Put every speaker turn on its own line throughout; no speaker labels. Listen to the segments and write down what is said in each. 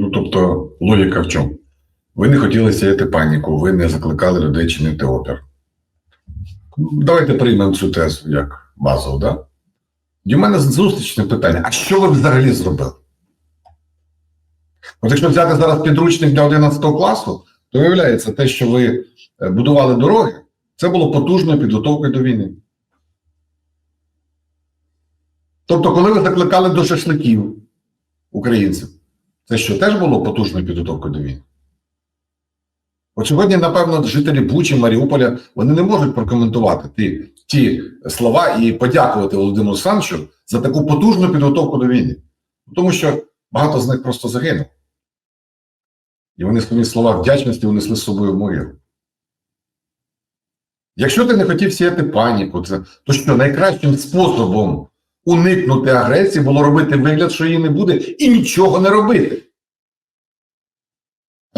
Ну, тобто, логіка в чому? Ви не хотіли сіяти паніку, ви не закликали людей чинити опір. Ну, Давайте приймемо цю тезу як базову, да? І в мене зустрічне питання: а що ви взагалі зробили? От якщо взяти зараз підручник для 11 класу, то виявляється, те, що ви е, будували дороги, це було потужною підготовкою до війни. Тобто, коли ви закликали до шашликів українців, це що теж було потужною підготовкою до війни? От сьогодні, напевно, жителі Бучі, Маріуполя, вони не можуть прокоментувати ті, ті слова і подякувати Володимиру Олександровичу за таку потужну підготовку до війни. Тому що багато з них просто загинуло. І вони свої слова вдячності унесли з собою в могилу. Якщо ти не хотів сіяти паніку, то що найкращим способом уникнути агресії було робити вигляд, що її не буде, і нічого не робити.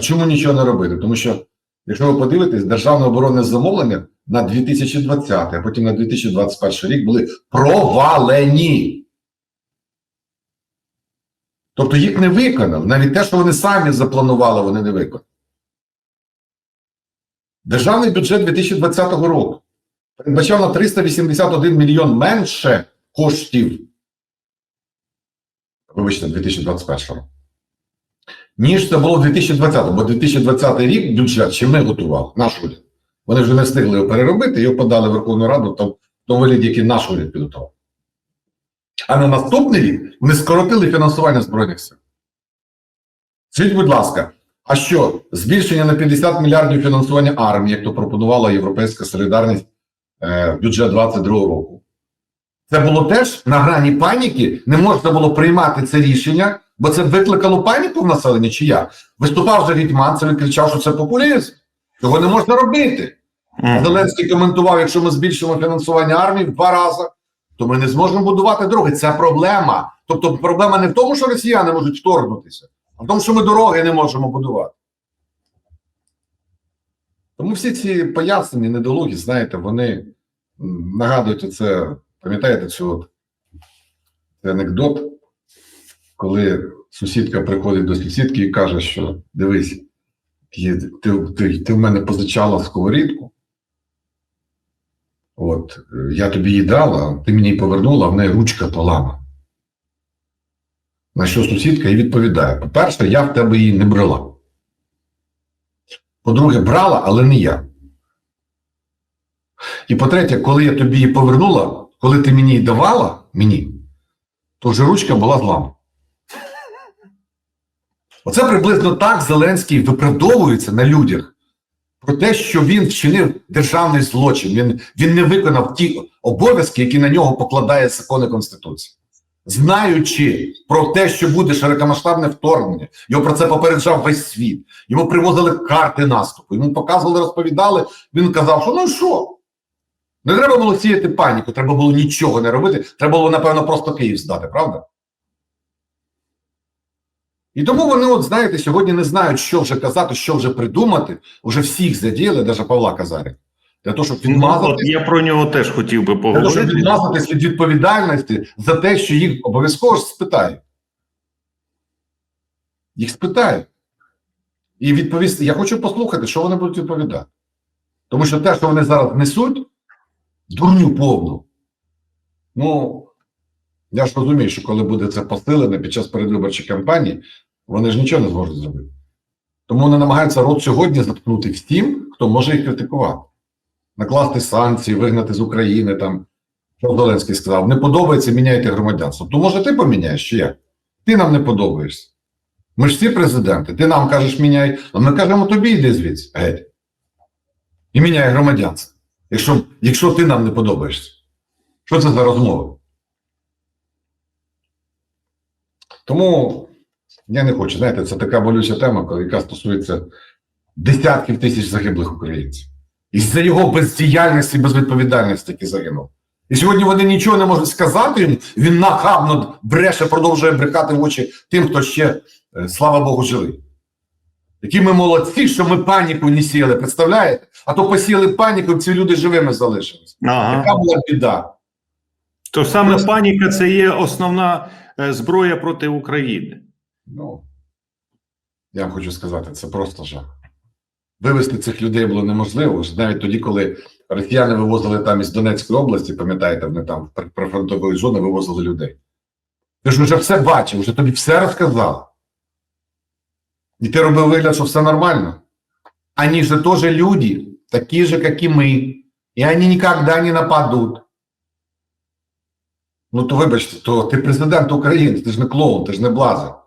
А чому нічого не робити? Тому що, якщо ви подивитесь, державне оборонне замовлення на 2020, а потім на 2021 рік були провалені. Тобто їх не виконали. Навіть те, що вони самі запланували, вони не виконали. Державний бюджет 2020 року передбачав на 381 мільйон менше коштів. Вибачте, 2021 року. Ніж це було в 2020, бо 2020 рік бюджет ще ми готували, наш уряд. Вони вже не встигли його переробити, його подали в Верховну Раду там, в тому вигляді, який наш уряд підготував. А на наступний рік вони скоротили фінансування Збройних сил. Скажіть, будь ласка, а що збільшення на 50 мільярдів фінансування армії, як то пропонувала Європейська солідарність е, бюджет 2022 року? Це було теж на грані паніки, не можна було приймати це рішення, бо це викликало паніку в населенні чи як? Виступав же Гетьманцев і кричав, що це популізм. Цього не можна робити.
Мгм.
Зеленський коментував, якщо ми збільшимо фінансування армії в два рази, то ми не зможемо будувати дороги. Це проблема. Тобто проблема не в тому, що росіяни можуть вторгнутися, а в тому, що ми дороги не можемо будувати. Тому всі ці пояснення, недолугі, знаєте, вони нагадують оце, пам'ятаєте цю от, анекдот, коли сусідка приходить до сусідки і каже, що дивись, ти, ти, ти в мене позичала сковорідку. От, я тобі її дала, ти мені її повернула, а в неї ручка полама. На що сусідка і відповідає: по-перше, я в тебе її не брала. По-друге, брала, але не я. І по-третє, коли я тобі її повернула, коли ти мені її давала, мені, то вже ручка була зламана. Оце приблизно так Зеленський виправдовується на людях про те, що він вчинив державний злочин. Він, він не виконав ті обов'язки, які на нього покладає закон і Конституція. Знаючи про те, що буде широкомасштабне вторгнення, його про це попереджав весь світ. Йому привозили карти наступу, йому показували, розповідали. Він казав, що ну що? Не треба було сіяти паніку, треба було нічого не робити. Треба було, напевно, просто Київ здати, правда? І тому вони, от знаєте, сьогодні не знають, що вже казати, що вже придумати. Уже всіх задіяли, навіть Павла Казаря, для того, щоб
Ну,
відмазати,
я про нього теж хотів би
для того, щоб
поговорити.
відмазатись від відповідальності за те, що їх обов'язково ж спитають. Їх спитають. І відповісти. Я хочу послухати, що вони будуть відповідати. Тому що те, що вони зараз несуть, дурню повну. Ну, я ж розумію, що коли буде це посилене під час передвиборчої кампанії, вони ж нічого не зможуть зробити. Тому вони намагаються рот сьогодні заткнути всім, хто може їх критикувати. Накласти санкції, вигнати з України там. Що Зеленський сказав, не подобається, міняйте громадянство. То може ти поміняєш чи як? Ти нам не подобаєшся. Ми ж всі президенти. Ти нам кажеш, міняй, а ми кажемо тобі йди звідси. Геть. І міняй громадянство. Якщо, якщо ти нам не подобаєшся. Що це за розмова? Тому я не хочу. Знаєте, це така болюча тема, яка стосується десятків тисяч загиблих українців. І за його бездіяльності, безвідповідальності, які загинув. І сьогодні вони нічого не можуть сказати йому. Він нахабно бреше, продовжує брехати в очі тим, хто ще, е, слава Богу, живий. Які ми молодці, що ми паніку не сіяли, представляєте? А то посіяли паніку, і ці люди живими залишились.
Ага.
Яка була біда?
То саме паніка це є основна е, зброя проти України.
Ну, Я вам хочу сказати, це просто жах. Вивезти цих людей було неможливо. Навіть тоді, коли росіяни вивозили там із Донецької області, пам'ятаєте, вони там прифронтової зони вивозили людей. Ти ж вже все бачив, вже тобі все розказав. І ти робив вигляд, що все нормально. Они же тоже люди, такие же, как и мы. И они никогда не нападут. Ну, то вибачте, то ти президент України, ти ж не клоун, ти ж не блазер.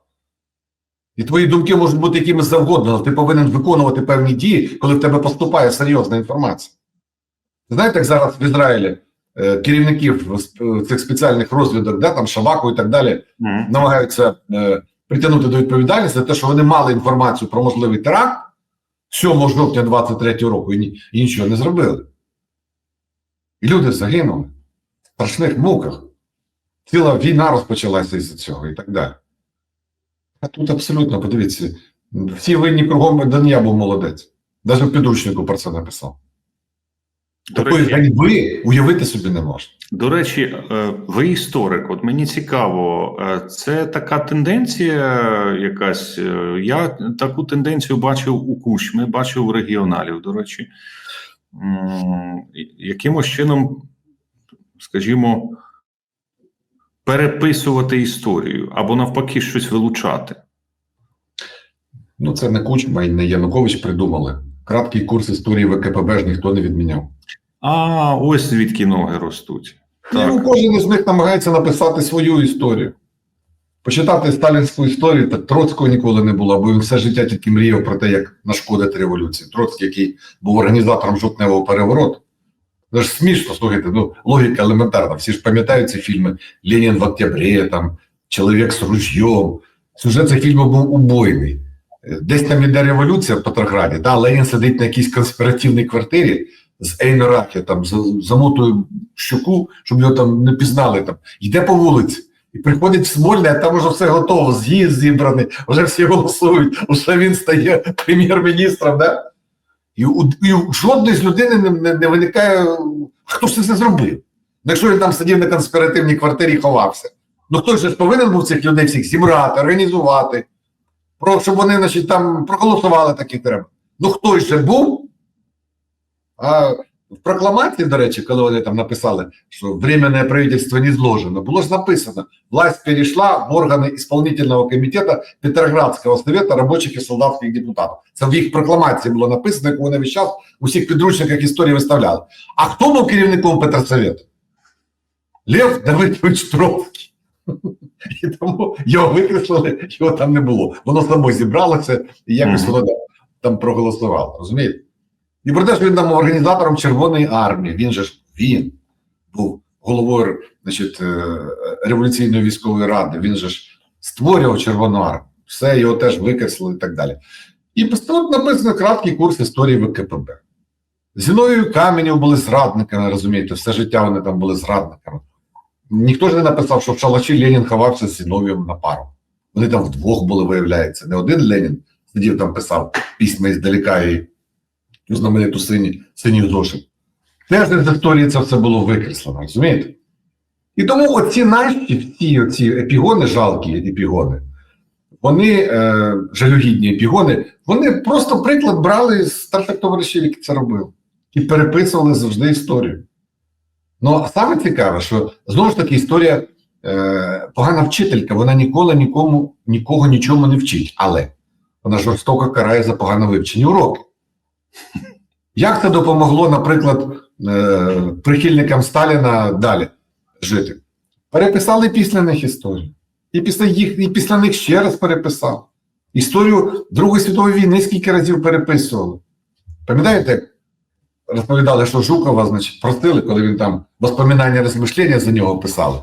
І твої думки можуть бути якими завгодно, але ти повинен виконувати певні дії, коли в тебе поступає серйозна інформація. Знаєте, як зараз в Ізраїлі е, керівників цих спеціальних розвідок, да, там Шаваку і так далі,
Мгм.
намагаються е, притягнути до відповідальності за те, що вони мали інформацію про можливий теракт 7 жовтня 23 року і, ні- і нічого не зробили. І люди загинули в страшних муках. Ціла війна розпочалася із цього і так далі. А тут абсолютно, подивіться, всі винні кругом Данія був молодець. Навіть в підручнику про це написав.
До
Такої
речі,
ганьби уявити собі не можна.
До речі, е, ви історик. От мені цікаво, е, це така тенденція якась. е, Я таку тенденцію бачив у Кучми, бачив у регіоналів. До речі, якимось чином, скажімо, переписувати історію або навпаки щось вилучати.
Ну, це не Кучма і не Янукович придумали. Краткий курс історії ВКПБ ж ніхто не відміняв.
А ось звідки ноги ростуть.
Ну, кожен із них намагається написати свою історію. Почитати сталінську історію, так Троцького ніколи не було, бо він все життя тільки мріяв про те, як нашкодити революції. Троцький, який був організатором жовтневого перевороту. Це ж смішно, слухайте, ну, логіка елементарна. Всі ж пам'ятають ці фільми Ленін в октябрі, там, Чоловік з ружьом. Сюжет цих фільмів був убойний. Е, Десь там іде революція в Петрограді, да, Ленін сидить на якійсь конспіративній квартирі з Ейнорахи, там, замотує щуку, щоб його там не пізнали. Там. Йде по вулиці. І приходить в Смольне, а там вже все готово, з'їзд зібраний, вже всі голосують, вже він стає прем'єр-міністром. Да? І, у, і у жодної з людини не, не, не виникає, хто ж це зробив. Ну, Якщо він там сидів на конспіративній квартирі і ховався. Ну хтось ж повинен був цих людей всіх зібрати, організувати, про, щоб вони значить, там проголосували такі треба. Ну хтось же був. А в прокламації, до речі, коли вони там написали, що временное правительство не зложено, було ж написано, власть перейшла в органи исполнительного комітету Петроградського совета рабочих і солдатських депутатів. Це в їх прокламації було написано, яку вони весь час у всіх підручниках історії виставляли. А хто був керівником Петросовету? Лев Давидович Троцький. І тому його викреслили, його там не було. Воно само зібралося і якось воно там проголосувало. Розумієте? І про те, що він там організатором Червоної армії, він же ж він був головою значить, е, революційної військової ради, він же ж створював Червону армію. Все його теж викреслили і так далі. І тут написано краткий курс історії ВКПБ. Зіною Каменів були зрадниками, розумієте, все життя вони там були зрадниками. Ніхто ж не написав, що в шалаші Ленін ховався з Зіновієм на пару. Вони там вдвох були, виявляється. Не один Ленін сидів там, писав письма іздалека і цю знамениту сині, синю зошит. Теж з історії це все було викреслено, розумієте? І тому оці наші всі оці епігони, жалкі епігони, вони, е, жалюгідні епігони, вони просто приклад брали з старших товаришів, які це робили, і переписували завжди історію. Ну, а саме цікаве, що знову ж таки історія е, погана вчителька, вона ніколи нікому, нікого нічому не вчить, але вона жорстоко карає за погано вивчені уроки. Як це допомогло, наприклад, е, прихильникам Сталіна далі жити? Переписали після них історію. І після їх, і після них ще раз переписав. Історію Другої світової війни скільки разів переписували. Пам'ятаєте, розповідали, що Жукова, значить, просили, коли він там воспоминання розмишлення за нього писали.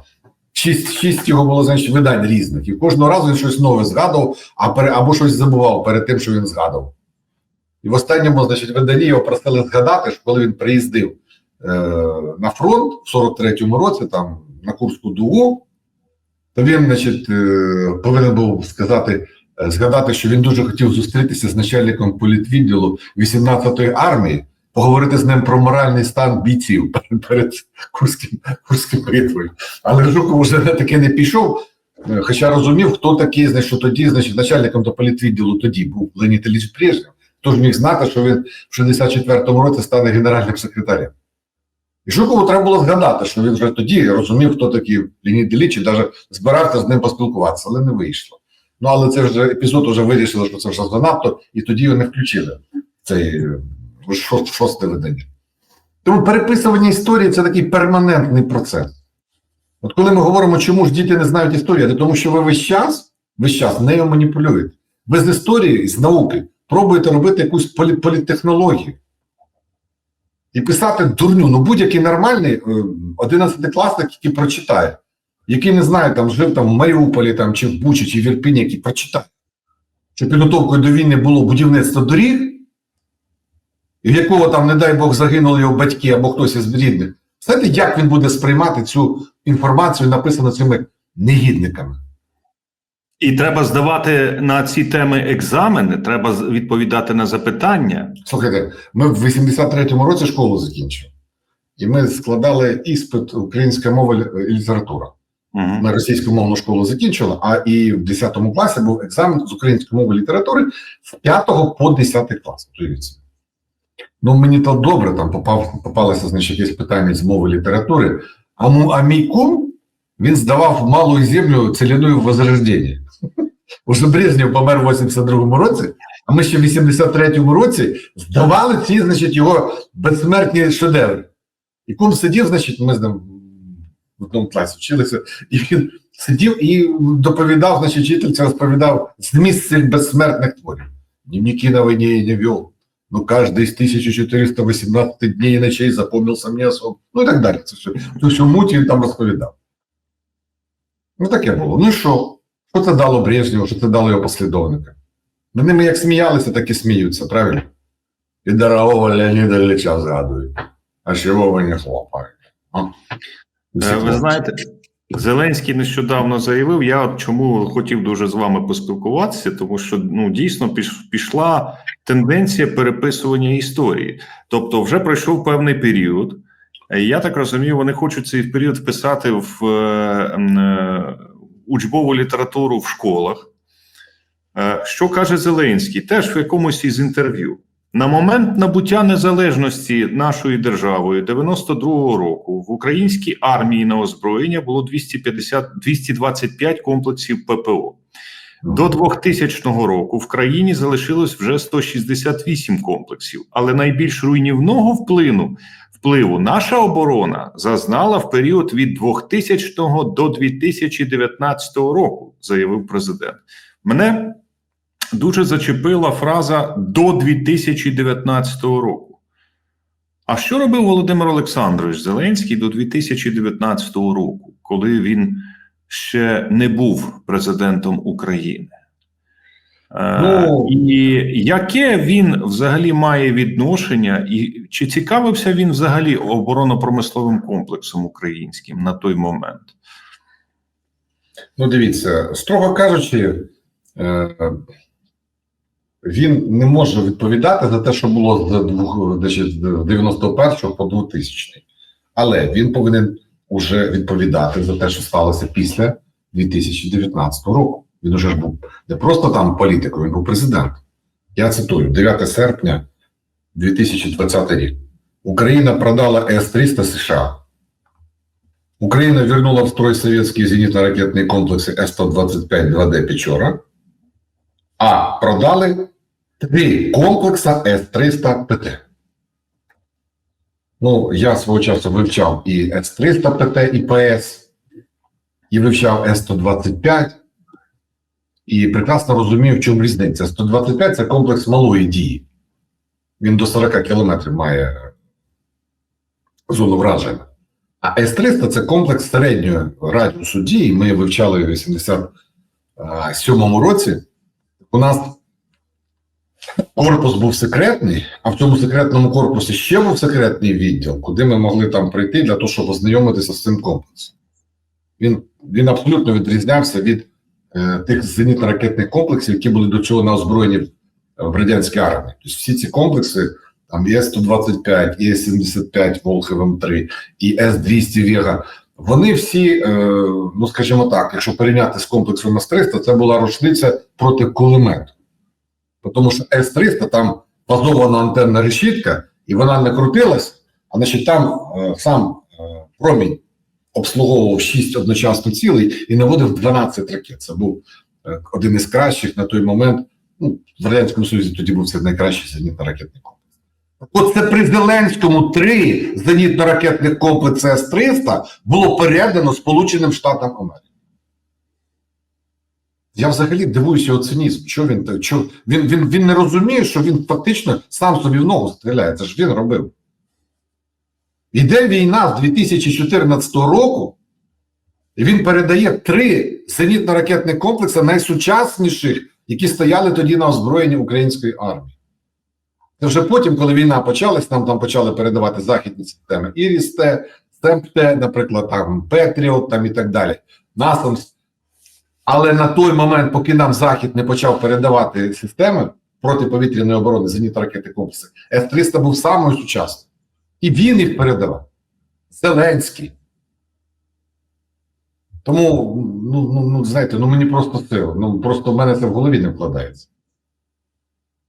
Шість, шість його було, значить, видань різних. І кожного разу він щось нове згадував, а пере, або щось забував перед тим, що він згадував. І в останньому, значить, виданні його просили згадати, що коли він приїздив е, на фронт в 43-му році, там на Курську дугу, то він, значить, е, повинен був сказати, е, згадати, що він дуже хотів зустрітися з начальником політвідділу 18-ї армії, поговорити з ним про моральний стан бійців перед, Курським, Курським битвою. Але Жуков вже на таке не пішов. Е, Хоча розумів, хто такий, значить, що тоді, значить, начальником до політвідділу тоді був Леонід Ілліч Брежнєв. Хто ж міг знати, що він в 64-му році стане генеральним секретарем? І Жукову треба було згадати, що він вже тоді розумів, хто такий Леонід Ілліч, і навіть збирався з ним поспілкуватися, але не вийшло. Ну, але це вже епізод вже вирішили, що це вже занадто, і тоді його не включили цей е, шосте видання. Тому переписування історії це такий перманентний процес. От коли ми говоримо, чому ж діти не знають історії, це тому що ви весь час, весь час нею маніпулюєте. Ви з історії, з науки пробуєте робити якусь полі. І писати дурню. Ну будь-який нормальний е, 11-класник, який прочитає, який не знає, там жив там в Маріуполі там, чи в Бучі, чи в Ірпіні, який прочитає, що підготовкою до війни було будівництво доріг, в якого там, не дай Бог, загинули його батьки або хтось із рідних. Знаєте, як він буде сприймати цю інформацію, написану цими негідниками?
І треба здавати на ці теми екзамени, треба відповідати на запитання.
Слухайте, ми в 83-му році школу закінчили, і ми складали іспит українська мова і література.
Угу.
Ми російськомовну школу закінчили, а і в 10 класі був екзамен з української мови і літератури з 5 по 10 клас. Уявіть собі. Ну, мені то добре, там попав, попалося значить, якесь питання з мови літератури. А, а мій кум він здавав малу землю целяною в Возрожденні. Уже Брежнєв помер в 82-му році, а ми ще в 83-му році здавали ці, значить, його безсмертні шедеври. І кум сидів, значить, ми з ним в одному класі вчилися, і він сидів і доповідав, значить, вчительця розповідав зміст цих безсмертних творів. Дневники на війні не вел. Ну, каждый из 1418 дней и ночей запомнился мне особо. Ну і так далі. Це все, всю муть він там розповідав. Ну, таке було. Ну і що? Що це дало Брежневу, що це дало його послідовникам? Над ними як сміялися, так і сміються, правильно? І дорогого Леоніда Ілліча згадують. А чого ви не хлопаєте?
Е, Ви знаєте, Зеленський нещодавно заявив. Я от чому хотів дуже з вами поспілкуватися, тому що ну дійсно піш- пішла тенденція переписування історії. Тобто, вже пройшов певний період. Е, Я так розумію, вони хочуть цей період вписати в е, учбову літературу в школах. Е, Що каже Зеленський? Теж в якомусь із інтерв'ю. На момент набуття незалежності нашою державою 92-го року в українській армії на озброєння було 250 225 комплексів ППО. До 2000 року в країні залишилось вже 168 комплексів, але найбільш руйнівного вплину впливу наша оборона зазнала в період від 2000 до 2019 року, заявив президент. Мене дуже зачепила фраза до 2019 року. А що робив Володимир Олександрович Зеленський до 2019 року, коли він ще не був президентом України? Е,
Ну-
і яке він взагалі має відношення, і чи цікавився він взагалі оборонно-промисловим комплексом українським на той момент?
Ну, дивіться, строго кажучи, е, він не може відповідати за те, що було з з 91 по 2000. Але він повинен уже відповідати за те, що сталося після 2019 року. Він уже ж був не просто там політиком, він був президентом. Я цитую: 9 серпня 2020 рік. Україна продала С-300 США. Украина вернула в строй советские зенитно-ракетные комплексы С-125 2D «Печора», а продали три комплекса С-300 ПТ. Ну, я свого часу вивчав і С-300 ПТ, і ПС, і вивчав С-125, і прекрасно розумів, в чому різниця. С-125 – це комплекс малої дії. Він до 40 кілометрів має зону враження. А С-300 це комплекс середньої радіусу дії. Ми вивчали в 87-му році. У нас корпус був секретний, а в цьому секретному корпусі ще був секретний відділ, куди ми могли там прийти для того, щоб ознайомитися з цим комплексом. Він, він абсолютно відрізнявся від тих зенітно-ракетних комплексів, які були до цього на озброєнні в, радянській армії. Тобто всі ці комплекси, там і С-125, і С-75 Волхов М3, і С-200 Вега, Вони всі, е, ну скажімо так, якщо порівняти з комплексом С-300, це була рушниця проти кулемету. Тому що С-300 там базована антенна решітка, і вона не крутилась, а значить там е, сам е, промінь обслуговував 6 одночасно цілей і наводив 12 ракет. Це був е, один із кращих на той момент. Ну, в Радянському Союзі тоді був це найкращий зенітно-ракетний комплекс. От це при Зеленському три зенітно-ракетних комплекси С-300 було передано Сполученим Штатам Америки. Я взагалі дивуюся його цинізм. Що він, що, він, він, він не розуміє, що він фактично сам собі в ногу стріляє. Це ж він робив. Іде війна з 2014 року, і він передає три зенітно-ракетні комплекси найсучасніших, які стояли тоді на озброєнні української армії. Це вже потім, коли війна почалась, нам там почали передавати західні системи Іріс-Т, Семп-Т, наприклад, там Петріот там і так далі. Насамс. Але на той момент, поки нам Захід не почав передавати системи протиповітряної оборони зенітно-ракетні комплекси, С-300 був самою сучасною. І він їх передавав. Зеленський. Тому, ну, ну, ну знаєте, ну мені просто це, ну просто в мене це в голові не вкладається.